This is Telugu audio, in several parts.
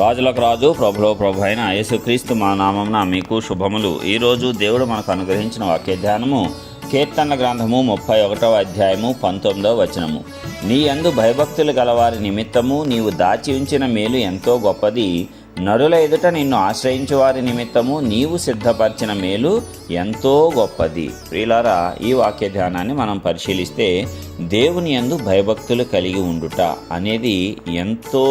రాజులకు రాజు ప్రభులో ప్రభు అయిన యేసుక్రీస్తు మా నామమున మీకు శుభములు. ఈరోజు దేవుడు మనకు అనుగ్రహించిన వాక్య ధ్యానము కీర్తన గ్రంథము ముప్పై ఒకటవ అధ్యాయము పంతొమ్మిదవ వచనము. నీ యందు భయభక్తులు గలవారి నిమిత్తము నీవు దాచి ఉంచిన మేలు ఎంతో గొప్పది. నరుల ఎదుట నిన్ను ఆశ్రయించు వారి నిమిత్తము నీవు సిద్ధపరిచిన మేలు ఎంతో గొప్పది. ప్రియులారా ఈ వాక్య ధ్యానాన్ని మనం పరిశీలిస్తే దేవుని యందు భయభక్తులు కలిగి ఉండుట అనేది ఎంతో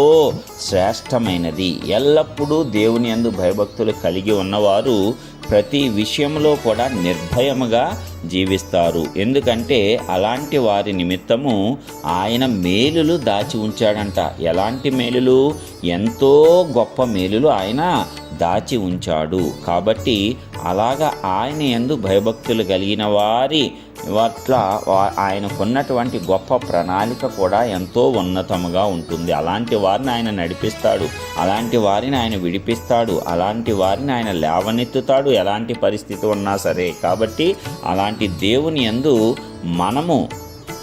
శ్రేష్టమైనది. ఎల్లప్పుడూ దేవుని యందు భయభక్తులు కలిగి ఉన్నవారు ప్రతి విషయంలో కూడా నిర్భయముగా జీవిస్తారు. ఎందుకంటే అలాంటి వారి నిమిత్తము ఆయన మేలులు దాచి ఉంచాడంట. ఎలాంటి మేలులు? ఎంతో గొప్ప మేలులు ఆయన దాచి ఉంచాడు. కాబట్టి అలాగా ఆయన ఎందు భయభక్తులు కలిగిన వారి పట్ల వా- ఆయనకున్నటువంటి గొప్ప ప్రణాళిక కూడా ఎంతో ఉన్నతముగా ఉంటుంది. అలాంటి వారిని ఆయన నడిపిస్తాడు. అలాంటి వారిని ఆయన విడిపిస్తాడు. అలాంటి వారిని ఆయన లేవనెత్తుతాడు. ఎలాంటి పరిస్థితి ఉన్నా సరే. కాబట్టి అలాంటి దేవుని యందు మనము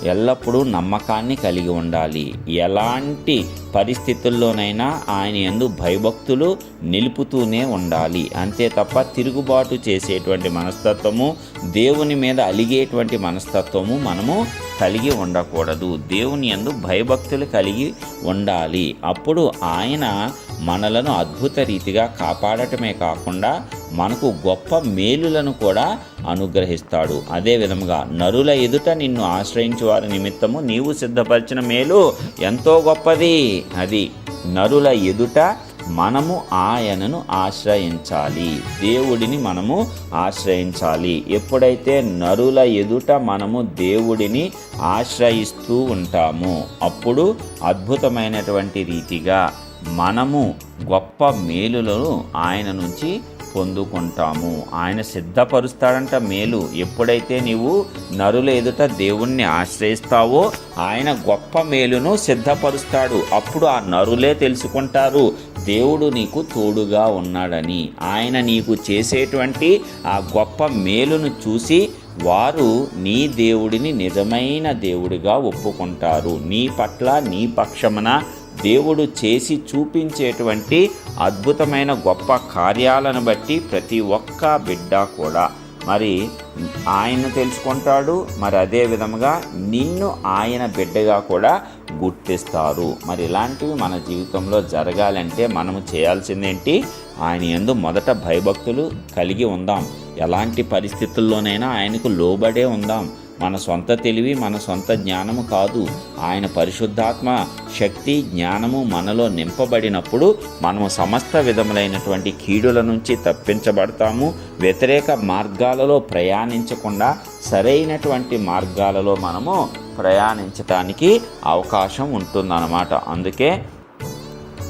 ఎల్లప్పుడూ నమ్మకాన్ని కలిగి ఉండాలి. ఎలాంటి పరిస్థితుల్లోనైనా ఆయన ఎందు భయభక్తులు నిలుపుతూనే ఉండాలి. అంతే తప్ప తిరుగుబాటు చేసేటువంటి మనస్తత్వము దేవుని మీద అలిగేటువంటి మనస్తత్వము మనము కలిగి ఉండకూడదు. దేవుని యందు భయభక్తులు కలిగి ఉండాలి. అప్పుడు ఆయన మనలను అద్భుత రీతిగా కాపాడటమే కాకుండా మనకు గొప్ప మేలులను కూడా అనుగ్రహిస్తాడు. అదే విధముగా నరుల ఎదుట నిన్ను ఆశ్రయించు వారి నిమిత్తము నీవు సిద్ధపరిచిన మేలు ఎంతో గొప్పది. అది నరుల ఎదుట మనము ఆయనను ఆశ్రయించాలి. దేవుడిని మనము ఆశ్రయించాలి. ఎప్పుడైతే నరుల ఎదుట మనము దేవుడిని ఆశ్రయిస్తూ ఉంటామో అప్పుడు అద్భుతమైనటువంటి రీతిగా మనము గొప్ప మేలులను ఆయన నుంచి పొందుకుంటాము. ఆయన సిద్ధపరుస్తాడంట మేలు. ఎప్పుడైతే నీవు నరుల ఎదుట దేవుణ్ణి ఆశ్రయిస్తావో ఆయన గొప్ప మేలును సిద్ధపరుస్తాడు. అప్పుడు ఆ నరులే తెలుసుకుంటారు. దేవుడు నీకు తోడుగా ఉన్నాడని. ఆయన నీకు చేసేటువంటి ఆ గొప్ప మేలును చూసి వారు నీ దేవుడిని నిజమైన దేవుడిగా ఒప్పుకుంటారు. నీ పట్ల నీ పక్షమున దేవుడు చేసి చూపించేటువంటి అద్భుతమైన గొప్ప కార్యాలను బట్టి ప్రతి ఒక్క బిడ్డ కూడా మరి ఆయన తెలుసుకుంటాడు మరి అదే విధముగా నిన్ను ఆయన బిడ్డగా కూడా గుర్తిస్తారు. మరి ఇలాంటివి మన జీవితంలో జరగాలంటే మనము చేయాల్సిందేంటి? ఆయన ఎందు మొదట భయభక్తులు కలిగి ఉందాం. ఎలాంటి పరిస్థితుల్లోనైనా ఆయనకు లోబడే ఉందాం. మన సొంత తెలివి మన సొంత జ్ఞానము కాదు. ఆయన పరిశుద్ధాత్మ శక్తి జ్ఞానము మనలో నింపబడినప్పుడు మనము సమస్త విధములైనటువంటి కీడుల నుంచి తప్పించబడతాము. వ్యతిరేక మార్గాలలో ప్రయాణించకుండా సరైనటువంటి మార్గాలలో మనము ప్రయాణించటానికి అవకాశం ఉంటుందన్నమాట. అందుకే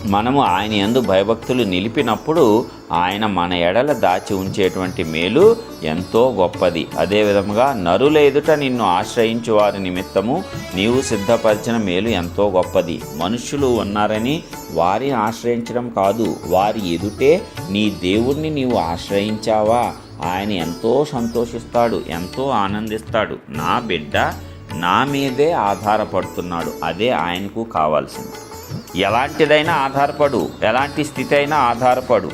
మనము ఆయన ఎందు భయభక్తులు నిలిపినప్పుడు ఆయన మన ఎడల దాచి ఉంచేటువంటి మేలు ఎంతో గొప్పది. అదే విధముగా నరుల ఎదుట నిన్ను ఆశ్రయించు వారి నిమిత్తము నీవు సిద్ధపరిచిన మేలు ఎంతో గొప్పది. మనుషులు ఉన్నారని వారిని ఆశ్రయించడం కాదు. వారి ఎదుటే నీ దేవుణ్ణి నీవు ఆశ్రయించావా? ఆయన ఎంతో సంతోషిస్తాడు ఎంతో ఆనందిస్తాడు. నా బిడ్డ నా మీదే ఆధారపడుతున్నాడు. అదే ఆయనకు కావాల్సింది. ఎలాంటిదైనా ఆధారపడు ఎలాంటి స్థితి అయినా ఆధారపడు.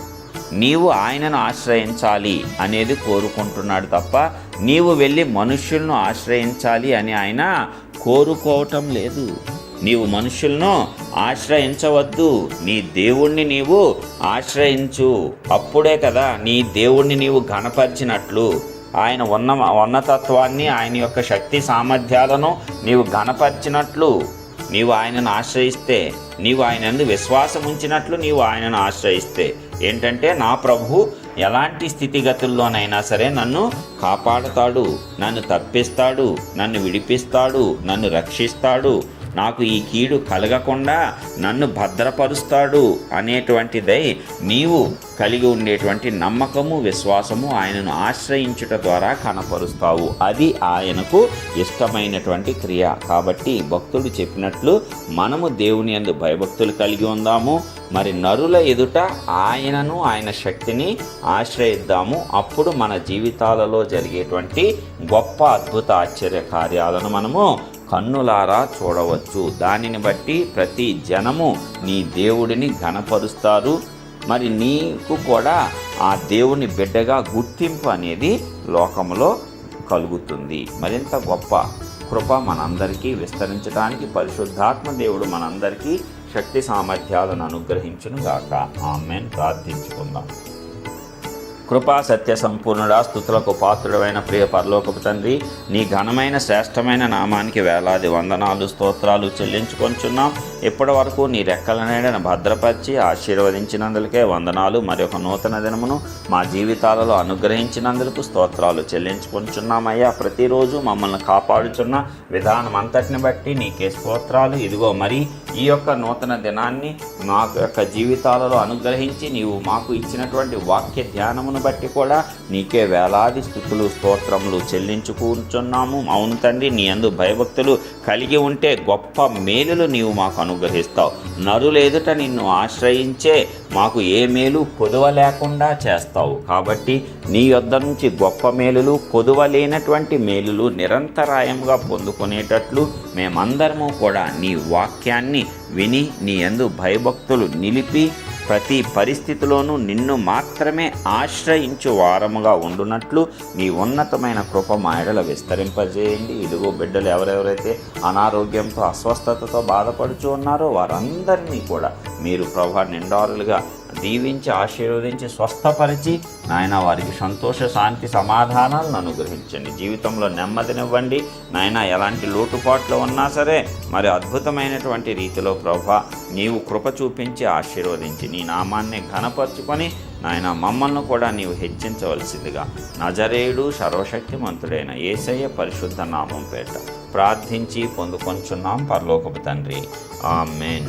నీవు ఆయనను ఆశ్రయించాలి అనేది కోరుకుంటున్నాడు తప్ప నీవు వెళ్ళి మనుష్యులను ఆశ్రయించాలి అని ఆయన కోరుకోవటం లేదు. నీవు మనుషులను ఆశ్రయించవద్దు. నీ దేవుణ్ణి నీవు ఆశ్రయించు. అప్పుడే కదా నీ దేవుణ్ణి నీవు ఘనపరిచినట్లు. ఆయన ఉన్న ఉన్నతత్వాన్ని ఆయన యొక్క శక్తి సామర్థ్యాలను నీవు ఘనపరిచినట్లు. నీవు ఆయనను ఆశ్రయిస్తే నీవు ఆయనందు విశ్వాసం ఉంచినట్లు నీవు ఆయనను ఆశ్రయిస్తే. ఏంటంటే నా ప్రభు ఎలాంటి స్థితిగతుల్లోనైనా సరే నన్ను కాపాడుతాడు నన్ను తప్పిస్తాడు నన్ను విడిపిస్తాడు నన్ను రక్షిస్తాడు నాకు ఈ కీడు కలగకుండా నన్ను భద్రపరుస్తాడు అనేటువంటిదై నీవు కలిగి ఉండేటువంటి నమ్మకము విశ్వాసము ఆయనను ఆశ్రయించుట ద్వారా కనపరుస్తావు. అది ఆయనకు ఇష్టమైనటువంటి క్రియ. కాబట్టి భక్తుడు చెప్పినట్లు మనము దేవుని అందు భయభక్తులు కలిగి ఉందాము. మరి నరుల ఎదుట ఆయనను ఆయన శక్తిని ఆశ్రయిద్దాము. అప్పుడు మన జీవితాలలో జరిగేటువంటి గొప్ప అద్భుత ఆశ్చర్య కార్యాలను మనము కన్నులారా చూడవచ్చు. దానిని బట్టి ప్రతి జనము నీ దేవుడిని ఘనపరుస్తారు. మరి నీకు కూడా ఆ దేవుని బిడ్డగా గుర్తింపు అనేది లోకంలో కలుగుతుంది. మరింత గొప్ప కృప మనందరికీ విస్తరించడానికి పరిశుద్ధాత్మ దేవుడు మనందరికీ శక్తి సామర్థ్యాలను అనుగ్రహించును గాక ఆమెన్. ప్రార్థించుకుందాం. కృపా సత్య సంపూర్ణుడా స్థుతులకు పాత్రుడమైన ప్రియ పరలోకపు తండ్రి నీ ఘనమైన శ్రేష్టమైన నామానికి వేలాది వందనాలు స్తోత్రాలు చెల్లించుకొంచున్నాం. ఇప్పటి వరకు నీ రెక్కల నీడను భద్రపరిచి ఆశీర్వదించినందులకే వందనాలు. మరి ఒక నూతన దినమును మా జీవితాలలో అనుగ్రహించినందుకు స్తోత్రాలు చెల్లించుకొంచున్నామయ్యా. ప్రతిరోజు మమ్మల్ని కాపాడుచున్న విధానం అంతటిని బట్టి నీకే స్తోత్రాలు. ఇదిగో మరి ఈ యొక్క నూతన దినాన్ని మా యొక్క జీవితాలలో అనుగ్రహించి నీవు మాకు ఇచ్చినటువంటి వాక్య ధ్యానమును బట్టి కూడా నీకే వేలాది స్థుతులు స్తోత్రములు చెల్లించుకుంటున్నాము అవును తండ్రి నీ అందు భయభక్తులు కలిగి ఉంటే గొప్ప మేలులు నీవు మాకు అనుగ్రహిస్తావు. నరులు ఎదుట నిన్ను ఆశ్రయించే మాకు ఏ మేలు కొదువ లేకుండా చేస్తావు. కాబట్టి నీ యొద్ద నుంచి గొప్ప మేలులు కొదువ లేనటువంటి మేలులు నిరంతరాయంగా పొందుకునేటట్లు మేమందరము కూడా నీ వాక్యాన్ని విని నీ యందు భయభక్తులు నిలిపి ప్రతి పరిస్థితిలోనూ నిన్ను మాత్రమే ఆశ్రయించు వారముగా ఉండునట్లు నీ ఉన్నతమైన కృప మా ఎడల విస్తరింపజేయండి. ఇదిగో బిడ్డలు ఎవరెవరైతే అనారోగ్యంతో అస్వస్థతతో బాధపడుచు ఉన్నారో వారందరినీ కూడా మీరు ప్రభా నిండారులుగా దీవించి ఆశీర్వదించి స్వస్థపరిచి నాయన వారికి సంతోష శాంతి సమాధానాలను అనుగ్రహించండి జీవితంలో నెమ్మదినివ్వండి. నాయన ఎలాంటి లోటుపాట్లు ఉన్నా సరే మరి అద్భుతమైనటువంటి రీతిలో ప్రభా నీవు కృప చూపించి ఆశీర్వదించి నీ నామాన్ని ఘనపరుచుకొని నాయన మమ్మల్ని కూడా నీవు హెచ్చించవలసిందిగా నజరేయుడు సర్వశక్తిమంతుడైన ఏసయ్య పరిశుద్ధ నామం పేట ప్రార్థించి పొందుకొంచున్నాం పరలోకపు తండ్రి. ఆమెన్.